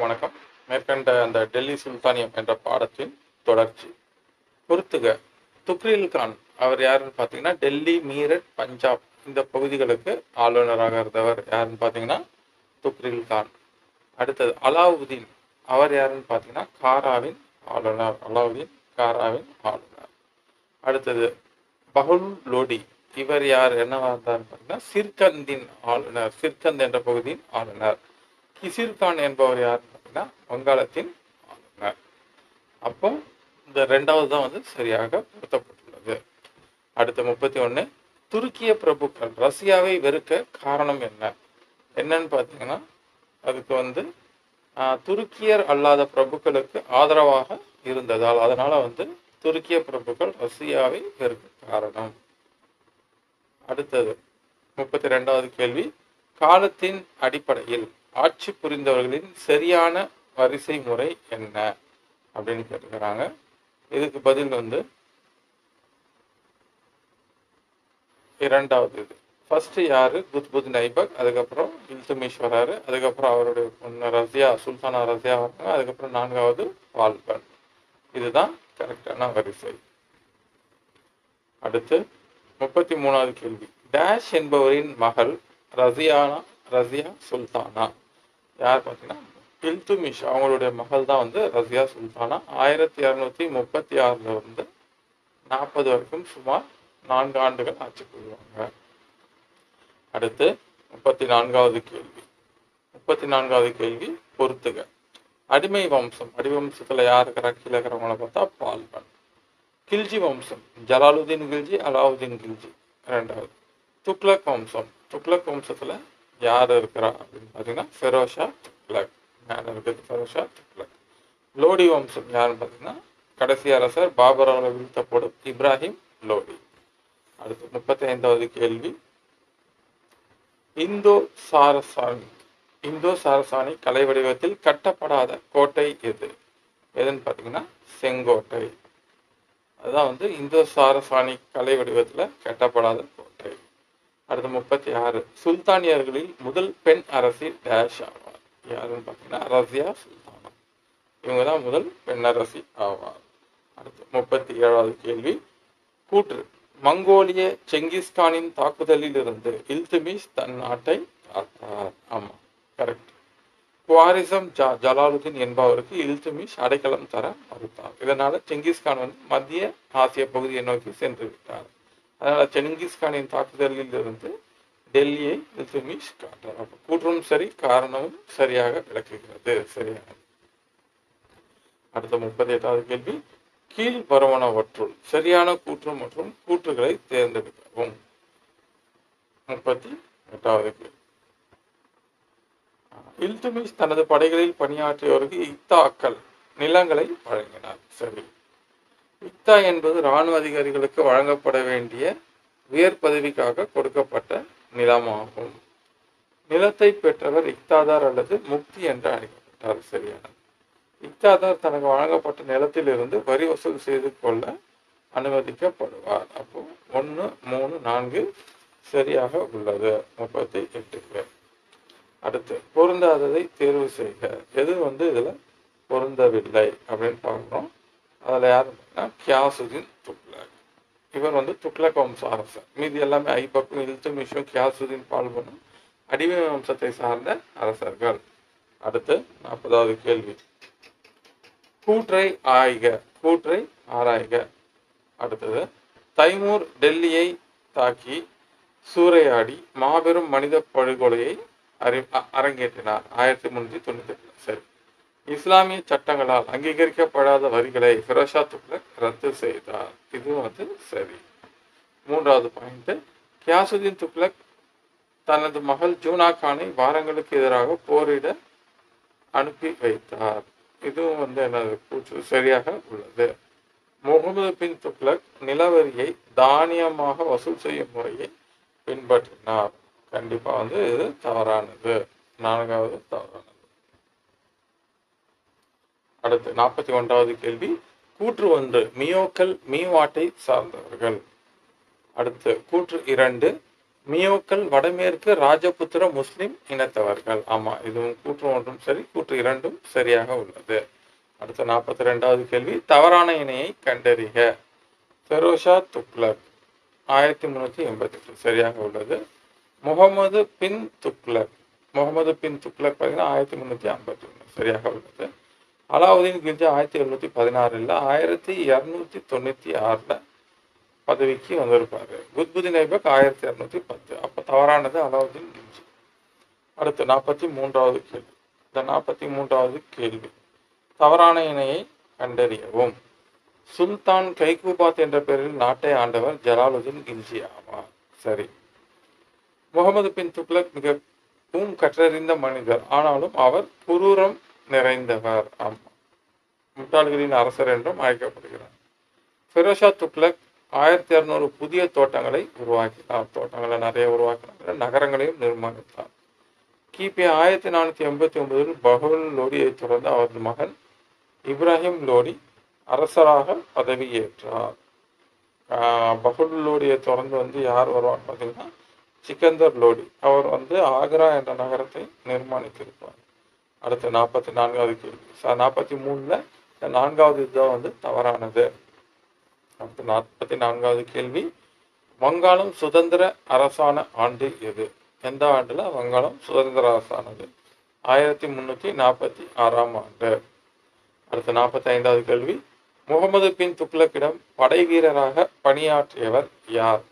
வணக்கம். மேற்கண்ட அந்த டெல்லி சுல்தானியம் என்ற பாடத்தின் தொடர்ச்சி. பொறுத்துக. துக்ரில் கான் அவர் யாருன்னு பார்த்தீங்கன்னா டெல்லி மீரட் பஞ்சாப் இந்த பகுதிகளுக்கு ஆளுநராக இருந்தவர் யாருன்னு பார்த்தீங்கன்னா துக்ரில் கான். அடுத்தது அலாவுதீன் அவர் யாருன்னு பார்த்தீங்கன்னா காராவின் ஆளுநர் அலாவுதீன் காராவின் ஆளுநர். அடுத்தது பஹுல் லோடி இவர் யார் என்னவா இருந்தார்னு பார்த்தீங்கன்னா சிர்கந்தின் ஆளுநர் சிர்கந்த் என்ற பகுதியின் ஆளுநர். கிசிர்கான் என்பவர் யாருன்னு பார்த்தீங்கன்னா வங்காளத்தின் ஆளுநர். அப்போ இந்த ரெண்டாவது தான் வந்து சரியாக பொருத்தப்பட்டுள்ளது. அடுத்த முப்பத்தி ஒன்று துருக்கிய பிரபுக்கள் ரஷ்யாவை வெறுக்க காரணம் என்ன? என்னன்னு பார்த்தீங்கன்னா அதுக்கு வந்து துருக்கியர் அல்லாத பிரபுக்களுக்கு ஆதரவாக இருந்ததால் அதனால வந்து துருக்கிய பிரபுக்கள் ரஷ்யாவை வெறுக்க காரணம். அடுத்தது முப்பத்தி ரெண்டாவது கேள்வி காலத்தின் அடிப்படையில் ஆட்சி புரிந்தவர்களின் சரியான வரிசை முறை என்ன? அப்படின்னு கேட்டுக்கிறாங்க. இதுக்கு பதில் வந்து இரண்டாவது இது. ஃபர்ஸ்ட் யாரு? குத்புத் நைபக் அதுக்கப்புறம் இல்துமிஷ் வராரு அதுக்கப்புறம் அவருடைய பொண்ணு ரசியா சுல்தானா ரசியா வராங்க அதுக்கப்புறம் நான்காவது வால்பன். இதுதான் கரெக்டான வரிசை. அடுத்து முப்பத்தி மூணாவது கேள்வி. டேஷ் என்பவரின் மகள் ரசியானா ரசியா சுல்தானா? யார் பார்த்தீங்கன்னா இல்துமிஷ் அவங்களுடைய மகள் தான் வந்து ரசியா சுல்தானா. ஆயிரத்தி இரநூத்தி முப்பத்தி ஆறுல இருந்து நாற்பது வரைக்கும் சுமார் நான்கு ஆண்டுகள் ஆட்சி புரிவாங்க. அடுத்து முப்பத்தி நான்காவது கேள்வி. முப்பத்தி நான்காவது கேள்வி பொறுத்துக அடிமை வம்சம். அடிமை வம்சத்தில் யார் இருக்கிறா? கீழே இருக்கிறவங்கள பார்த்தா பால்பன் கில்ஜி வம்சம். ஜலாலுதீன் கில்ஜி அலாவுதீன் கில்ஜி. ரெண்டாவது துக்ளக் வம்சம். துக்ளக் வம்சத்துல யார் இருக்கிறா அப்படின்னு பார்த்தீங்கன்னா ஃபெரோஷா துக்ளக் யார் இருக்கிறது? ஃபெரோஷா துக்ளக் லோடி வம்சம் யாருன்னு பார்த்தீங்கன்னா கடைசி அரசர் பாபரால் வீழ்த்தப்படும் இப்ராஹிம் லோடி. அடுத்து முப்பத்தி ஐந்தாவது கேள்வி. இந்தோ சாரசானி இந்தோ சாரசானி கலை வடிவத்தில் கட்டப்படாத கோட்டை எது? எதுன்னு பார்த்தீங்கன்னா செங்கோட்டை. அதுதான் வந்து இந்தோ சாரசானி கலை வடிவத்தில் கட்டப்படாத கோட்டை அடுத்து முப்பத்தி ஆறு. சுல்தானியர்களில் முதல் பெண் அரசி டேஷ் ஆவார். யாருன்னு பார்த்தீங்கன்னா ரசியா சுல்தானா. இவங்க தான் முதல் பெண்ணரசி ஆவார். அடுத்து முப்பத்தி ஏழாவது கேள்வி. கூற்று. மங்கோலிய செங்கிஸ்கானின் தாக்குதலில் இருந்து இல்துமிஷ் தன் நாட்டை காத்தார். ஆமாம் கரெக்ட் குவாரிசம் ஜா ஜலாலுதீன் என்பவருக்கு இல்துமிஷ் அடைக்கலம் தர மறுத்தார். இதனால செங்கிஸ்கான் வந்து மத்திய ஆசிய பகுதியை நோக்கி சென்று விட்டார். அதனால் செங்கிஸ்கானின் தாக்குதலில் இருந்து டெல்லியை இல்துமிஷ் காட்டார். அப்போ கூற்றும் சரி காரணமும் சரியாக விளக்குகிறது. சரியாக. அடுத்த முப்பத்தி எட்டாவது கேள்வி. கீழ் வருவனவற்றுள் சரியான கூற்று மற்றும் கூற்றுகளை தேர்ந்தெடுக்கவும். முப்பத்தி எட்டாவது கேள்வி இல்துமிஷ் தனது படைகளில் பணியாற்றியவருக்கு இத்தாக்கள் நிலங்களை வழங்கினார். சரி. குப்தா என்பது இராணுவ அதிகாரிகளுக்கு வழங்கப்பட வேண்டிய உயர் பதவிக்காக கொடுக்கப்பட்ட நிலமாகும். நிலத்தை பெற்றவர் இக்தாதார் அல்லது முக்தி என்று அழைக்கப்பட்டார். சரியானது இக்தாதார் தனக்கு வழங்கப்பட்ட நிலத்திலிருந்து வரி வசூல் செய்து கொள்ள அனுமதிக்கப்படுவார். அப்போ ஒன்று மூணு நான்கு சரியாக உள்ளது. முப்பத்தி எட்டுக்கு அடுத்து பொருந்தாததை தேர்வு செய்க. எது வந்து இதில் பொருந்தவில்லை அப்படின்னு பார்க்குறோம். அதில் யார் கியாசுதீன் துக்ளக் இவர் வந்து துக்ளக் வம்ச அரசர் மீதி எல்லாமே ஐபக்கும் இல்துமிஷும் கியாசுதீன் பால்பனும் அடிமை வம்சத்தை சார்ந்த அரசர்கள். அடுத்து நாற்பதாவது கேள்வி. கூற்றை ஆய்க கூற்றை ஆராய்க. அடுத்தது தைமூர் டெல்லியை தாக்கி சூறையாடி மாபெரும் மனித படுகொலையை அறி அரங்கேற்றினார். ஆயிரத்தி முன்னூற்றி தொண்ணூத்தி எட்டு சரி. இஸ்லாமிய சட்டங்களால் அங்கீகரிக்கப்படாத வரிகளை ஃபிரோஷா துக்ளக் ரத்து செய்தார். இதுவும் வந்து சரி. மூன்றாவது பாயிண்ட் கியாசுதீன் துக்ளக் தனது மகள் ஜூனா கானை வாரங்களுக்கு எதிராக போரிட அனுப்பி வைத்தார். இதுவும் வந்து எனது கூற்று சரியாக உள்ளது. முகமது பின் துக்ளக் நிலவரியை தானியமாக வசூல் செய்யும் முறையை பின்பற்றினார். கண்டிப்பாக வந்து இது தவறானது. நான்காவது தவறானது. அடுத்து நாற்பத்தி ஒன்றாவது கேள்வி. கூற்று ஒன்று மியோக்கள் மீவாட்டை சார்ந்தவர்கள். அடுத்து கூற்று இரண்டு மியோக்கள் வடமேற்கு ராஜபுத்திர முஸ்லிம் இனத்தவர்கள். ஆமாம் இதுவும் கூற்று ஒன்றும் சரி கூற்று இரண்டும் சரியாக உள்ளது. அடுத்த நாற்பத்தி ரெண்டாவது கேள்வி தவறான இணையை கண்டறிக. ஃபெரோஷா துக்ளக் ஆயிரத்தி முந்நூற்றி எண்பத்தி எட்டு சரியாக உள்ளது. முகமது பின் துக்ளக் முகமது பின் துக்ளக் பார்த்தீங்கன்னா ஆயிரத்தி முந்நூற்றி ஐம்பத்தி ஒன்று சரியாக உள்ளது. அலாவுதீன் கில்ஜி ஆயிரத்தி எழுநூற்றி பதினாறில் ஆயிரத்தி இரநூத்தி தொண்ணூற்றி ஆறில் பதவிக்கு வந்திருப்பாரு. குத்புதீன் ஐபக் ஆயிரத்தி இரநூத்தி பத்து. அப்போ தவறானது அலாவுதீன் கில்ஜி அடுத்து நாற்பத்தி மூன்றாவது கேள்வி. இந்த நாற்பத்தி மூன்றாவது கேள்வி. தவறான இணையை கண்டறியவும். சுல்தான் கைகூபாத் என்ற பெயரில் நாட்டை ஆண்டவர் ஜலாலுதீன் கில்ஜி ஆவார். சரி. முகமது பின் துக்ளக் மிகவும் கற்றறிந்த மனிதர். ஆனாலும் அவர் குரூரம் நிறைந்தவர் ஆம். முட்டாள்களின் அரசர் என்றும் அழைக்கப்படுகிறார். ஃபிரோஷா துக்ளக் ஆயிரத்தி இரநூறு புதிய தோட்டங்களை உருவாக்கினார். தோட்டங்களை நிறைய உருவாக்கினார். நகரங்களையும் நிர்மாணித்தார். கிபி ஆயிரத்தி நானூற்றி எண்பத்தி ஒன்பதில் பஹுல் லோடியை தொடர்ந்து அவரது மகன் இப்ராஹிம் லோடி அரசராக பதவியேற்றார். ஏற்றார் பஹுல் லோடியை தொடர்ந்து வந்து யார் வருவார் பார்த்தீங்கன்னா சிக்கந்தர் லோடி. அவர் வந்து ஆக்ரா என்ற நகரத்தை நிர்மாணித்திருப்பார். அடுத்து நாற்பத்தி நான்காவது கேள்வி சார் நாற்பத்தி மூணில் இந்த நான்காவது இதுதான் வந்து தவறானது. அடுத்து நாற்பத்தி நான்காவது கேள்வி. வங்காளம் சுதந்திர அரசான ஆண்டு எது? எந்த ஆண்டுல? வங்காளம் சுதந்திர அரசானது. ஆயிரத்தி முன்னூற்றி நாற்பத்தி ஆறாம் ஆண்டு. அடுத்து நாற்பத்தி ஐந்தாவது கேள்வி. முகமது பின் துக்ளக்கிடம் படை வீரராக பணியாற்றியவர் யார்?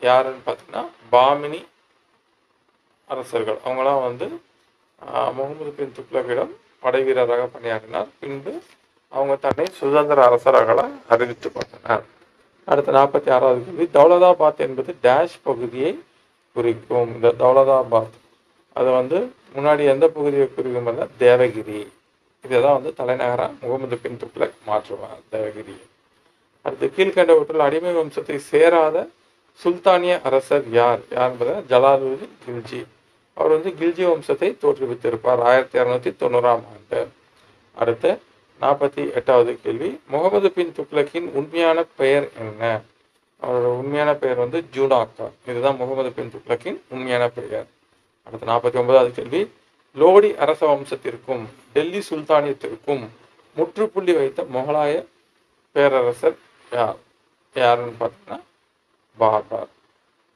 யாருன்னு பார்த்தீங்கன்னா பாமினி அரசர்கள். அவங்களாம் வந்து முகமது பின் துக்ளக்கிடம் படை வீரராக பணியாற்றினார். பின்பு அவங்க தன்னை சுதந்திர அரசராக அறிவித்துக் கொண்டனர். அடுத்த நாற்பத்தி ஆறாவது கேள்வி தௌலதாபாத் என்பது டேஷ் பகுதியை குறிக்கும். இந்த தௌலதாபாத் அது வந்து முன்னாடி எந்த பகுதியை குறிக்கும் பார்த்தா தேவகிரி. இதுதான் வந்து தலைநகராக முகமது பின் துக்ளக் மாற்றுவார் தேவகிரி. அடுத்து கீழ்கண்டவற்றில் அடிமை வம்சத்தை சேராத சுல்தானிய அரசர் யார்? யார் என்பதை ஜலாலுதீன் கில்ஜி. அவர் வந்து கில்ஜி வம்சத்தை தோற்றுவித்திருப்பார். ஆயிரத்தி இரநூத்தி தொண்ணூறாம் ஆண்டு. அடுத்து நாற்பத்தி எட்டாவது கேள்வி. முகமது பின் துக்ளக்கின் உண்மையான பெயர் என்ன? அவரோட உண்மையான பெயர் வந்து ஜூனாக்கா. இதுதான் முகமது பின் துக்ளக்கின் உண்மையான பெயர். அடுத்து நாற்பத்தி ஒன்பதாவது கேள்வி. லோடி அரச வம்சத்திற்கும் டெல்லி சுல்தானியத்திற்கும் முற்றுப்புள்ளி வைத்த முகலாய பேரரசர் யார்? யாருன்னு பார்த்தீங்கன்னா பாபர்.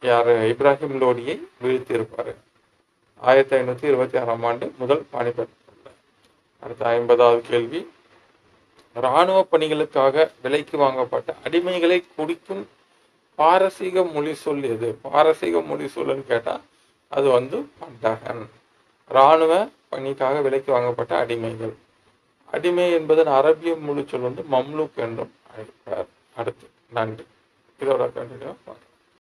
யார்? இப்ராஹிம் லோடியை வீழ்த்தியிருப்பார். ஆயிரத்தி ஐநூற்றி இருபத்தி ஆறாம் ஆண்டு முதல் பாணிபட் அடுத்த ஐம்பதாவது கேள்வி. இராணுவ பணிகளுக்காக விலைக்கு வாங்கப்பட்ட அடிமைகளை குடிக்கும் பாரசீக மொழி சொல் எது? பாரசீக மொழி சொல்லுன்னு கேட்டால் அது வந்து பண்டகன். இராணுவ பணிக்காக விலைக்கு வாங்கப்பட்ட அடிமைகள். அடிமை என்பதன் அரபிய மொழி சொல் வந்து மம்லூக் என்றும் அழைப்பார் அடுத்து நன்றி. இதோட கண்டினியூ